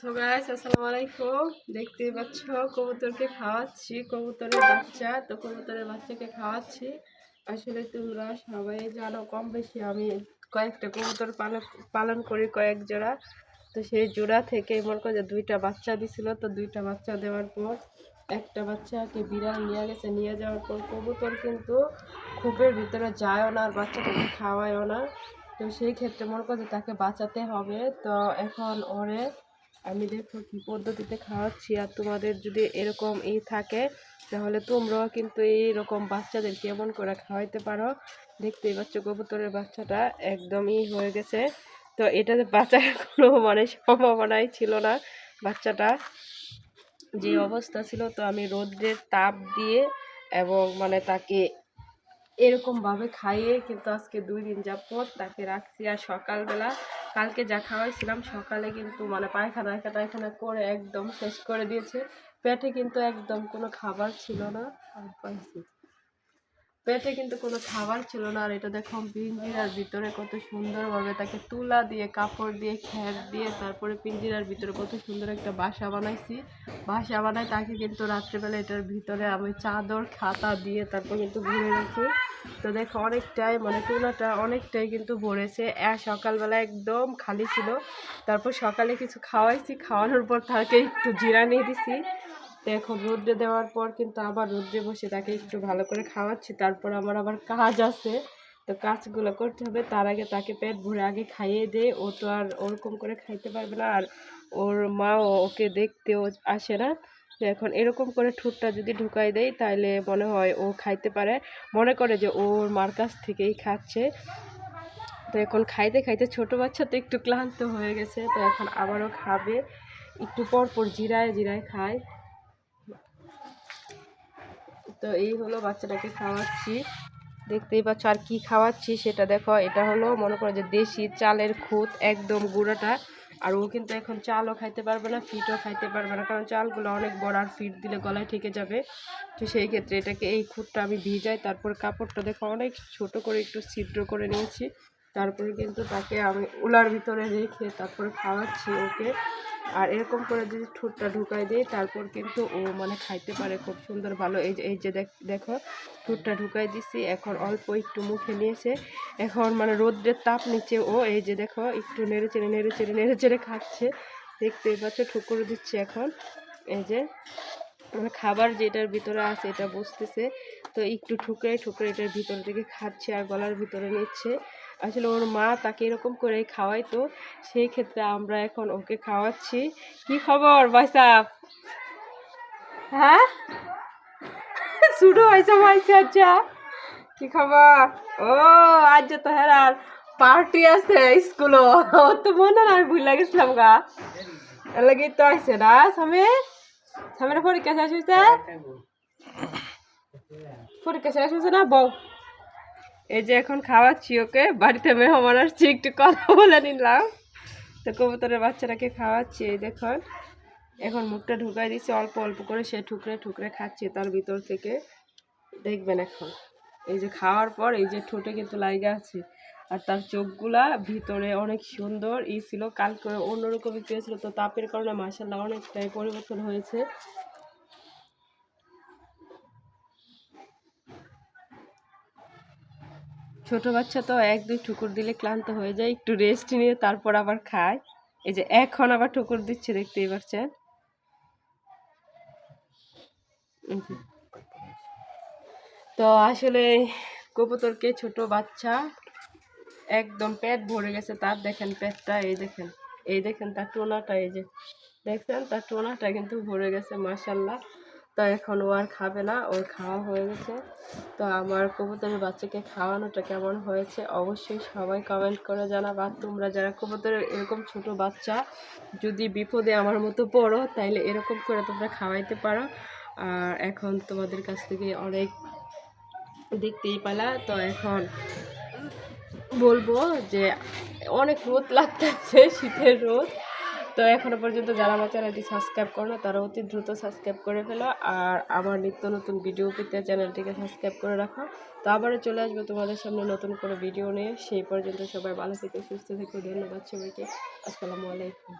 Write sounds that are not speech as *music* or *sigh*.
So guys আসসালামু আলাইকুম দেখতেই পাচ্ছ, কবুতরকে খাওয়াচ্ছি। কবুতরের বাচ্চা, তো কবুতরের বাচ্চাকে খাওয়াচ্ছি। আসলে তোমরা সবাই জানো, কম বেশি আমি কয়েকটা কবুতর পালন পালন করি কয়েক জোড়া। তো সেই জোড়া থেকে মনে করো যে দুইটা বাচ্চা দিছিল, তো দুইটা বাচ্চা দেওয়ার পর একটা বাচ্চাকে বিড়াল নিয়ে গেছে, নিয়ে যাওয়ার পর কবুতর কিন্তু খুবের ভিতরে যায়ও না আর বাচ্চাটাকে খাওয়ায়ও না। তো সেই ক্ষেত্রে মনে করছে তাকে বাঁচাতে হবে। তো এখন ওরে আমি দেখো কী পদ্ধতিতে খাওয়াচ্ছি আর তোমাদের যদি এরকম ই থাকে, তাহলে তোমরাও কিন্তু এইরকম বাচ্চাদের কেমন করে খাওয়াইতে পারো। দেখতেই পাচ্ছ কবুতরের বাচ্চাটা একদমই হয়ে গেছে। তো এটাতে বাঁচার কোনো মানে সম্ভাবনাই ছিল না বাচ্চাটা। যে অবস্থা ছিল, তো আমি রোদ্রের তাপ দিয়ে এবং মানে তাকে এরকমভাবে খাইয়ে কিন্তু আজকে দুই দিন যাবত তাকে রাখছি। আর সকালবেলা কালকে যা খাওয়াইছিলাম, সকালে কিন্তু মানে পায়খানা টায়খানা করে একদম শেষ করে দিয়েছে। পেটে কিন্তু একদম কোনো খাবার ছিল না। আর পাইছি। পেটে কিন্তু কোনো খাবার ছিল না। আর এটা দেখো পিঞ্জিরার ভিতরে কত সুন্দরভাবে তাকে তুলা দিয়ে, কাপড় দিয়ে খ্যার দিয়ে, তারপরে পিঞ্জিরার ভিতরে কত সুন্দর একটা বাসা বানাইছি। বাসা বানাই তাকে কিন্তু রাত্রেবেলা এটার ভিতরে আমি চাদর, খাতা দিয়ে তারপর কিন্তু ঘুরে রাখি। তো দেখো অনেকটাই মানে তুলাটা অনেকটাই কিন্তু ভরেছে। সকালবেলা একদম খালি ছিল। তারপর সকালে কিছু খাওয়াইছি। খাওয়ানোর পর তাকে একটু জিরা নিয়ে দিছি। তো এখন রোদ্রে দেওয়ার পর কিন্তু আবার রোদ্রে বসে তাকে একটু ভালো করে খাওয়াচ্ছি। তারপর আমার আবার কাজ আছে। তো কাজগুলো করতে হবে। তার আগে তাকে পেট ভরে আগে খাইয়ে দে। ও তো আর ওরকম করে খাইতে পারবে না। আর ওর মাও ওকে দেখতেও আসে না। তো এখন এরকম করে ঠোঁটটা যদি ঢুকাই দেয় তাহলে মনে হয় ও খাইতে পারে। মনে করে যে ওর মার কাছ থেকেই খাচ্ছে। তো এখন খাইতে খাইতে ছোট বাচ্চা তো একটু ক্লান্ত হয়ে গেছে। তো এখন আবারও খাবে। একটু পর পর জিরায় জিরায় খায়। তো এই হলো বাচ্চাটাকে খাওয়াচ্ছি। দেখতেই পাচ্ছ আর কি খাওয়াচ্ছি সেটা দেখো, এটা হলো মনে করো যে দেশি চালের খুঁত, একদম গুঁড়োটা। আর ও কিন্তু এখন চালও খাইতে পারবে না, ফিটও খাইতে পারবে না, কারণ চালগুলো অনেক বড় আর ফিট দিলে গলায় ঠেকে যাবে। তো সেই ক্ষেত্রে এটাকে এই খুঁটটা আমি ভিজাই, তারপর কাপড়টা দেখো অনেক ছোট করে একটু ছিদ্র করে নিয়েছি। তারপরে কিন্তু তাকে আমি উলার ভিতরে রেখে তারপরে খাওয়াচ্ছি ওকে। আর এরকম করে যদি ঠোঁটটা ঢুকাই দিই, তারপর কিন্তু ও মানে খাইতে পারে খুব সুন্দর ভালো। এই যে এই যে দেখো ঠোঁটটা ঢুকাই দিছি, এখন অল্প একটু মুখে নিয়েছে। এখন মানে রোদ্রের তাপ নিচে ও, এই যে দেখো, একটু নেড়ে চেড়ে নেড়ে চেড়ে নেড়ে চেড়ে খাচ্ছে। দেখতেই পাচ্ছ ঠুকুর দিচ্ছে এখন। এই যে মানে খাবার যেটার ভিতরে আছে, এটা বসতেছে। তো একটু ঠুকরে ঠুকরে এটার ভিতর থেকে খাচ্ছে আর গলার ভিতরে নিচ্ছে। আসলে ওর মা তাকে এরকম করে খাওয়াই তো সেই ক্ষেত্রে আমরা এখন ওকে খাওয়াচ্ছি। কি খবর বাইসাপ হ্যাঁ? *laughs* শুরু হয়েছে মাইছে আচ্ছা। কি খবর? ও আজ তো হেরার পার্টি আছে স্কুলও ও তো মনে না আমি ভুলে গেছিলাম গা। লাগে তো আছে না সামনে সামনে পরীক্ষা শেষ হয়েছে পরীক্ষা শেষ হয়েছে না বউ? এই যে এখন খাওয়াচ্ছি ওকে, বাড়িতে মেহমান আসছি, একটু কথা বলে নিলাম। তো কবুতরের বাচ্চাটাকে খাওয়াচ্ছি, এই দেখুন। এখন মুখটা ঢুকাই দিচ্ছি অল্প অল্প করে সে ঠুকরে ঠুকরে খাচ্ছে তার ভিতর থেকে। দেখবেন এখন। এই যে খাওয়ার পর, এই যে ঠোঁটে কিন্তু লাইগা আছে। আর তার চোখগুলা ভিতরে অনেক সুন্দর ই ছিল। কালকে অন্যরকমই পেয়েছিল তো তাপের কারণে মাসাল্লাহ অনেকটাই পরিবর্তন হয়েছে। ছোট বাচ্চা তো এক দুই ঠুকুর দিলে ক্লান্ত হয়ে যায়, একটু রেস্ট নিয়ে তারপর আবার খায়। এই যে এখন আবার ঠুকুর দিচ্ছে, দেখতেই পাচ্ছেন। তো আসলে কবুতরকে ছোট বাচ্চা একদম পেট ভরে গেছে, তার দেখেন পেটটা, এই দেখেন এই দেখেন তার টোনাটা, এই যে। দেখছেন? তার টোনাটা কিন্তু ভরে গেছে মাসাল্লাহ তো এখন ও আর খাবে না, ওর খাওয়া হয়ে গেছে। তো আমার কবুতরের বাচ্চাকে খাওয়ানোটা কেমন হয়েছে অবশ্যই সবাই কমেন্ট করে জানাবা। তোমরা যারা কবুতরের এরকম ছোট বাচ্চা, যদি বিপদে আমার মতো পড়ো, তাইলে এরকম করে তোমরা খাওয়াইতে পারো। আর এখন তোমাদের কাছ থেকে অনেক দেখতেই পালা। তো এখন বলব যে অনেক রোদ লাগতেছে, শীতের রোদ। তো এখনও পর্যন্ত যারা আমার চ্যানেলটি সাবস্ক্রাইব করো তারা অতি দ্রুত সাবস্ক্রাইব করে ফেলো। আর আমার নিত্য নতুন ভিডিও পেতে চ্যানেলটিকে সাবস্ক্রাইব করে রাখো। তো আবারও চলে আসব তোমাদের সামনে নতুন করে ভিডিও নিয়ে। সেই পর্যন্ত সবাই ভালো থেকে, সুস্থ থেকে। ধন্যবাদ সবাইকে। আসসালামু আলাইকুম।